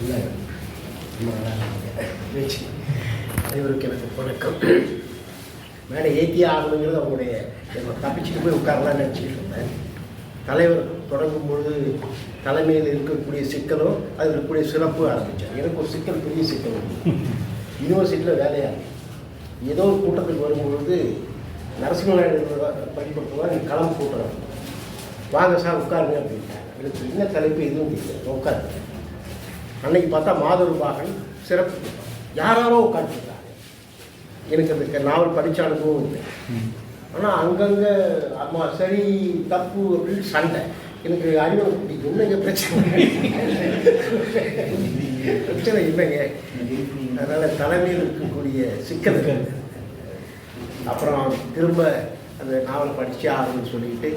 இல்லை ரொம்ப அனைவருக்கு எனக்கு வணக்கம் மேடை ஏற்றியே ஆகணுங்கிறது அவங்களுடைய நம்ம தப்பிச்சுட்டு போய் உட்காரலாம்னு நினச்சிக்கிட்டு இருந்தேன். தலைவர் தொடங்கும் பொழுது தலைமையில் இருக்கக்கூடிய சிக்கலும் அதில் இருக்கக்கூடிய சிறப்பு ஆரம்பித்தார் எனக்கு ஒரு சிக்கல் பெரிய சிக்கல் யூனிவர்சிட்டியில் வேலையாக ஏதோ ஒரு கூட்டத்துக்கு வரும்பொழுது நரசிம்மநாயுடு பயன்படுத்துவார் நீ களம் கூட்டுறோம் வாங்க சார் உட்காருங்க அப்படின்ட்டாங்க எனக்கு என்ன தலைப்பு எதுவும் தெரியல. உட்காருங்க அன்னைக்கு பார்த்தா மாதொருபாகன் சிறப்பு யாராரோ உட்காந்துருக்காங்க எனக்கு அந்த நாவல் படித்த அனுபவம் இல்லை. ஆனால் அங்கங்கே அம்மா சரி தப்பு அப்படின்னு சண்டை. எனக்கு அறிவு என்னங்க பிரச்சனை? பிரச்சனை இல்லைங்க. அதனால் தலைமையில் இருக்கக்கூடிய சிக்கல்கள். அப்புறம் திரும்ப அந்த நாவலை படித்தே ஆகணும்னு சொல்லிட்டு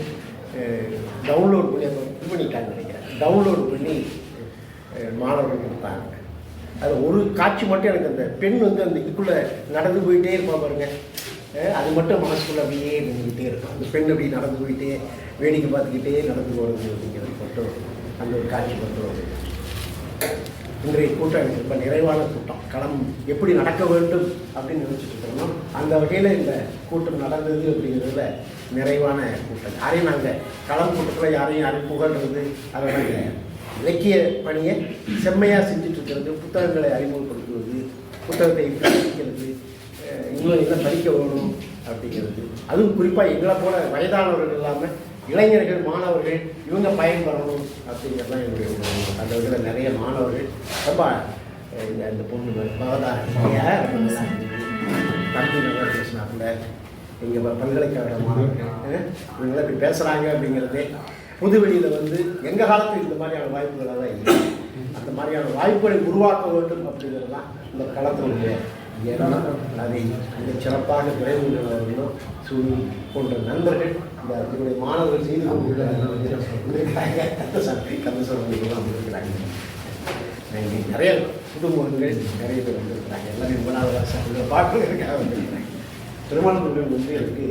டவுன்லோட் பண்ணி அதை இது பண்ணிட்டாங்க நினைக்கிறேன். டவுன்லோட் பண்ணி மாணவர்கள் இருப்பாங்க அது ஒரு காட்சி மட்டும் எனக்கு அந்த பெண் வந்து அந்த இதுக்குள்ளே நடந்து போயிட்டே இருப்பா பாருங்க. அது மட்டும் மனசுக்குள்ள அப்படியே நின்றுக்கிட்டே இருக்கும். அந்த பெண் அப்படி நடந்து போயிட்டே வேடிக்கை பார்த்துக்கிட்டே நடந்து போகிறது அப்படிங்கிறது மட்டும் அந்த ஒரு காட்சி மட்டும் இன்றைய கூட்டம் எனக்கு ரொம்ப நிறைவான கூட்டம். களம் எப்படி நடக்க வேண்டும் அப்படின்னு நினச்சிட்டு இருக்கிறோமோ அந்த வகையில் இந்த கூட்டம் நடந்தது அப்படிங்கிறதுல நிறைவான கூட்டம். யாரையும் நாங்கள் களம் கூட்டத்தில் யாரையும் யாரையும் புகழ்றது அதை நாங்கள் இலக்கிய பணியை செம்மையாக செஞ்சுட்டு இருக்கிறது புத்தகங்களை அறிமுகப்படுத்துவது புத்தகத்தை படிக்கிறது இன்னும் என்ன படிக்க வேணும் அப்படிங்கிறது. அதுவும் குறிப்பாக எங்களை போல வயதானவர்கள் இல்லாமல் இளைஞர்கள் மாணவர்கள் இவங்க பயன்பெறணும் அப்படிங்கிறது தான் என்னுடைய அந்த வகையில் நிறைய மாணவர்கள் ரொம்ப இந்த அந்த பொண்ணு பவதார தம்பி நல்லா பேசினாப்புல. எங்கள் பல்கலைக்கழக மாணவர்கள். இவங்களாம் இப்படி பேசுகிறாங்க அப்படிங்கிறதே புதுவெளியில் வந்து எங்கள் காலத்தில் இந்த மாதிரியான வாய்ப்புகளாக தான் இல்லை. அந்த மாதிரியான வாய்ப்புகளை உருவாக்க வேண்டும் அப்படிங்கிறது தான் இந்த களத்தினுடைய எண்ணம். அதை மிக சிறப்பாக விரைவுள்ளவர்களும் சூழி போன்ற நண்பர்கள் இந்த அதனுடைய மாணவர்கள் செய்து கொண்டிருக்கிறாங்க கந்தசாமி கந்தசாமிகள்லாம் வந்திருக்கிறாங்க. நிறைய புதுமுகங்கள் நிறைய பேர் வந்திருக்கிறாங்க. எல்லாமே ரொம்ப நாள் சார் பார்க்கறதுக்காக வந்திருக்கிறாங்க திருமணம் வந்து எனக்கு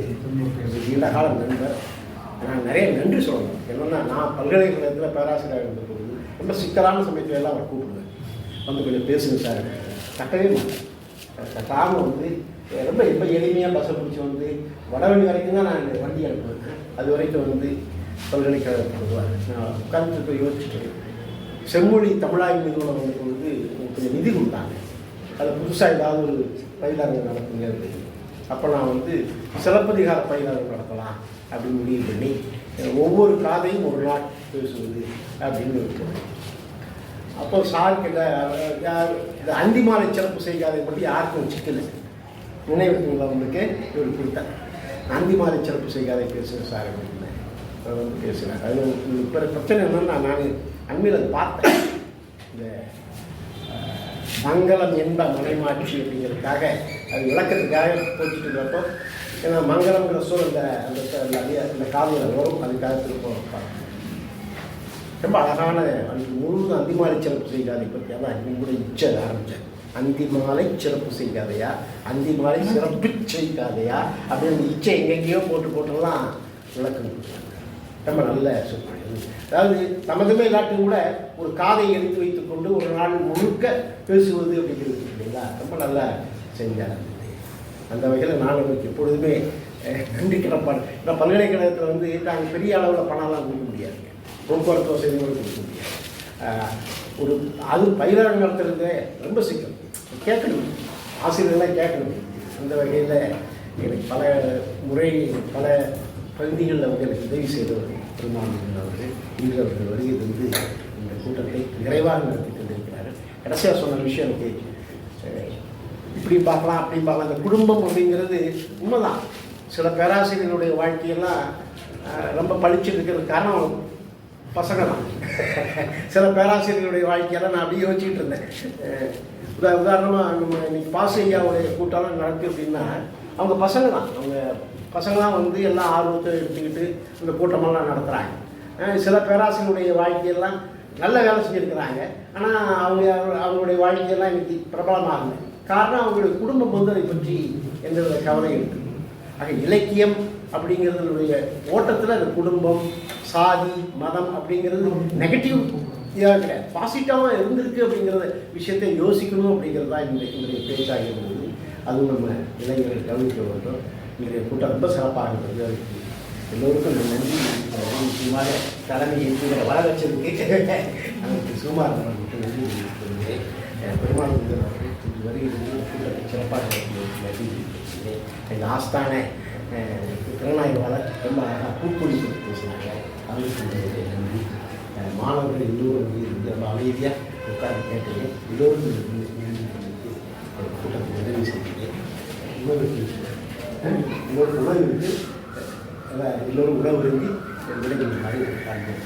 நீண்ட காலம் நண்பர். நான் நிறைய நன்றி சொல்லணும். என்னென்னா நான் பல்கலைக்கழகத்தில் பேராசிரியர் இருந்த பொழுது ரொம்ப சிக்கலான சமயத்துல எல்லாம் அவர் கூப்பிடுவேன். வந்து கொஞ்சம் பேசுங்க சார். கட்டவே மாட்டேன். வந்து ரொம்ப ரொம்ப எளிமையாக பஸ்ஸை பிடிச்சி வந்து வடவழி வரைக்கும் தான் நான் வண்டி அனுப்புவேன். அது வரைக்கும் வந்து பல்கலைக்கழகத்துக்கு வருவார் நான் உட்கார்ந்து போய் யோசிச்சுட்டு செம்மொழி தமிழாய்வு நிறுவனம் வந்த பொழுது கொஞ்சம் நிதி கொடுத்தாங்க. அது புதுசாக ஏதாவது ஒரு பயிலாளர் நடத்துங்க அப்படின்னு. அப்போ நான் வந்து சிலப்பதிகார பயிலாளர் நடத்தலாம் அப்படின்னு முடிவு பண்ணி ஒவ்வொரு காதையும் ஒரு நாள் பேசுவது அப்படின்னு இருக்கிறேன் அப்போ சார் கிட்ட யார் இந்த அந்திமாலை சிறப்பு செய்காதை பற்றி யாருக்கும் சிக்கல நினைவுக்குள்ள வந்துக்கு இவர் கொடுத்தேன் அந்திமாலை சிறப்பு செய்யாதை பேசுகிற சார் அப்படின்னு அவர் வந்து பேசுகிறேன் அது இப்போ பிரச்சனை என்னன்னா நான் அண்மையில் அதை பார்த்தேன். இந்த மங்களம் என்ப மனைமாட்சி அப்படிங்கிறதுக்காக அது விளக்கத்துக்காக போச்சுட்டு இருக்கிறப்போ ஏன்னா மங்களம்ங்கிற சொல் அந்த அந்த அந்த அந்த காலையில் வரும். அதுக்காக திருப்பம் ரொம்ப அழகான முழு அந்திமாலை சிறப்பு செய்காதை பற்றி அதான் இன்னும் கூட இச்சை ஆரம்பித்தேன் அந்திமாலை சிறப்பு செய்காதையா அந்திமாலை சிறப்பு செய்காதையா அப்படின்னு அந்த இச்சை எங்கெங்கேயோ போட்டு போட்டுலாம் விளக்கம் கொடுத்தாங்க ரொம்ப நல்ல சொற்பொழிவு. அதாவது நமதுமே இல்லாட்டும் கூட ஒரு காதை எடுத்து வைத்துக்கொண்டு ஒரு நாள் முழுக்க பேசுவது அப்படிங்கிறது இல்லைங்களா? ரொம்ப நல்லா செஞ்சார் அந்த வகையில் நான் நமக்கு எப்பொழுதுமே அஹ், நன்றி கிடப்பாடு ஏன்னா பல்கலைக்கழகத்தில் வந்து நாங்கள் பெரிய அளவில் பணம்லாம் கொடுக்க முடியாது. போக்குவரத்து வசதி கூட கொடுக்க முடியாது. ஒரு அது பயிலாளர் நடத்துறது ரொம்ப சிக்கல். கேட்கணும். ஆசிரியர்லாம் கேட்கணும். அந்த வகையில் எனக்கு பல முறை பல பகுதிகளில் வந்து உதவி செய்தவர் பெருமாள் அவர்கள் இன்று அவர்கள் வருகை தந்து இந்த கூட்டத்தை நிறைவாக நடத்தி கொண்டிருக்கிறார்கள். கடைசியாக சொன்ன விஷயம் எனக்கு இப்படி பார்க்கலாம் அப்படி பார்க்கலாம். இந்த குடும்பம் அப்படிங்கிறது உண்மைதான். சில பேராசிரியர்களுடைய வாழ்க்கையெல்லாம் ரொம்ப பளிச்சு இருக்கிறது காரணம் பசங்க தான் சில பேராசிரியர்களுடைய வாழ்க்கையெல்லாம் நான் அப்படியே யோசிச்சுட்டு இருந்தேன். உதாரணமாக நம்ம இன்னைக்கு பாசையாவுடைய கூட்டம்லாம் நடக்கு அப்படின்னா அவங்க பசங்க தான் அவங்க பசங்க தான் வந்து எல்லாம் ஆர்வத்தை எடுத்துக்கிட்டு இந்த கூட்டமெல்லாம் நடத்துகிறாங்க சில பேராசிரியருடைய வாழ்க்கையெல்லாம் நல்ல வேலை செஞ்சுருக்கிறாங்க. ஆனால் அவங்க அவங்களுடைய வாழ்க்கையெல்லாம் இன்னைக்கு பிரபலமாகுது காரணம் அவங்களுடைய குடும்பம் வந்து அதை பற்றி எந்த வித கவலை இருக்கு. ஆக இலக்கியம் அப்படிங்கிறதுடைய ஓட்டத்தில் அந்த குடும்பம் சாதி மதம் அப்படிங்கிறது நெகட்டிவ் இதாக கிடையாது. பாசிட்டிவாக இருந்திருக்கு அப்படிங்கிறத விஷயத்தை யோசிக்கணும் அப்படிங்கிறது தான் இந்த இன்றைய பேச்சாக இருந்தது அது நம்ம இளைஞர்கள் கவனிக்க வேண்டும். இன்றைய கூட்டம் ரொம்ப சிறப்பாக இருந்தது. எல்லோருக்கும் நன்றி. முக்கியமாக தலைமை ஏற்றுகிற வர வச்சதுக்கு நமக்கு சுமார் நமக்கு நன்றி தெரிவிக்கிறேன் பெருமாள் முருகன் அவர்கள் இன்று வருகிறது இந்த கூட்டத்தை சிறப்பாக நன்றி தெரிவிக்கிறேன் எங்கள் ஆஸ்தான திறனாய்வாளர் ரொம்ப அழகாக கூட்டுறி கொடுத்து பேசினாங்க அவருக்கு நன்றி மாணவர்கள் எல்லோரும் வந்து ரொம்ப அமைதியாக உட்கார்ந்து கேட்டேன் எல்லோரும் இந்த கூட்டத்தை நிறைவு செய்கிறேன் இன்னொரு உணவு இருக்கு எல்லோரும் உணவு இருந்து காண்போம்